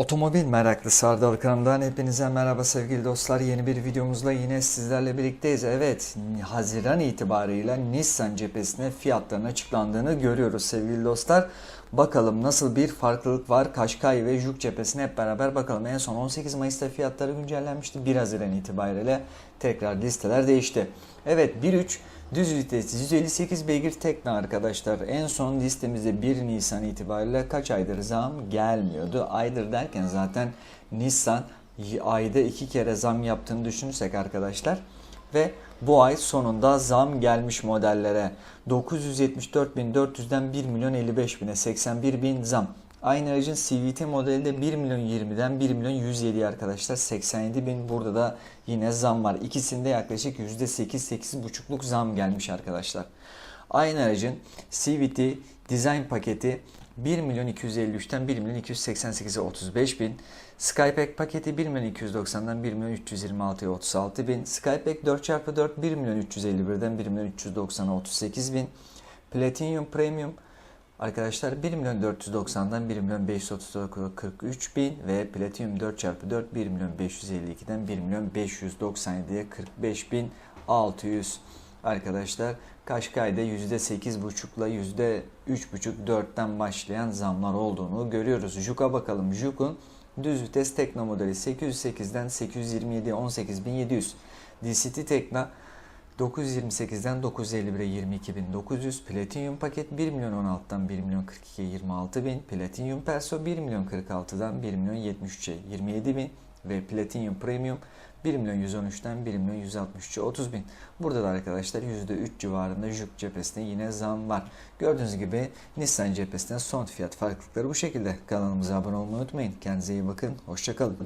Otomobil meraklısı Ardal kanalından hepinize merhaba sevgili dostlar. Yeni bir videomuzla yine sizlerle birlikteyiz. Evet, Haziran itibarıyla Nissan cephesine fiyatların açıklandığını görüyoruz sevgili dostlar. Bakalım nasıl bir farklılık var Kaşkay ve Juk cephesine hep beraber bakalım. En son 18 Mayıs'ta fiyatları güncellenmişti. 1 Haziran itibariyle tekrar listeler değişti. Evet 1.3 Düz vites 158 beygir Tekna arkadaşlar. En son listemizde 1 Nisan itibariyle kaç aydır zam gelmiyordu. Aydır derken zaten Nissan ayda iki kere zam yaptığını düşünürsek arkadaşlar. Ve bu ay sonunda zam gelmiş modellere. 974.400'den 1 milyon 55 bine 81 bin zam. Aynı aracın CVT modeli de 1 milyon 20'den 1 milyon 107 arkadaşlar. 87 bin burada da yine zam var. İkisinde yaklaşık %8-8,5'luk zam gelmiş arkadaşlar. Aynı aracın CVT design paketi 1 milyon 253'ten 1 milyon 288'e 35 bin. Skypack paketi 1 milyon 290'dan 1 milyon 326'ya 36 bin. Skypack 4x4 1 milyon 351'den 1 milyon 390'a 38 bin. Platinum Premium Arkadaşlar 1 milyon 490'dan 1 milyon 539'a 43 bin ve Platinum 4x4 1 milyon 552'den 1 milyon 597'ye 45 bin 600 arkadaşlar Kaşkay'da %8,5'la %3,5-4'ten başlayan zamlar olduğunu görüyoruz. Juk'a bakalım. Juk'un düz vites Tekno modeli 808'den 827'ye 18700. DCT Tekno 928'den 951'e 22.900 Platinum paket 1 milyon 16'dan 1 milyon 42'ye 26 bin Platinum Perso 1 milyon 46'dan 1 milyon 73'e 27 bin ve Platinum Premium 1 milyon 113'ten 1 milyon 163'e 30 bin. Burada da arkadaşlar %3 civarında Juk cephesinde yine zam var. Gördüğünüz gibi Nissan cephesinde son fiyat farklılıkları bu şekilde. Kanalımıza abone olmayı unutmayın. Kendinize iyi bakın. Hoşçakalın.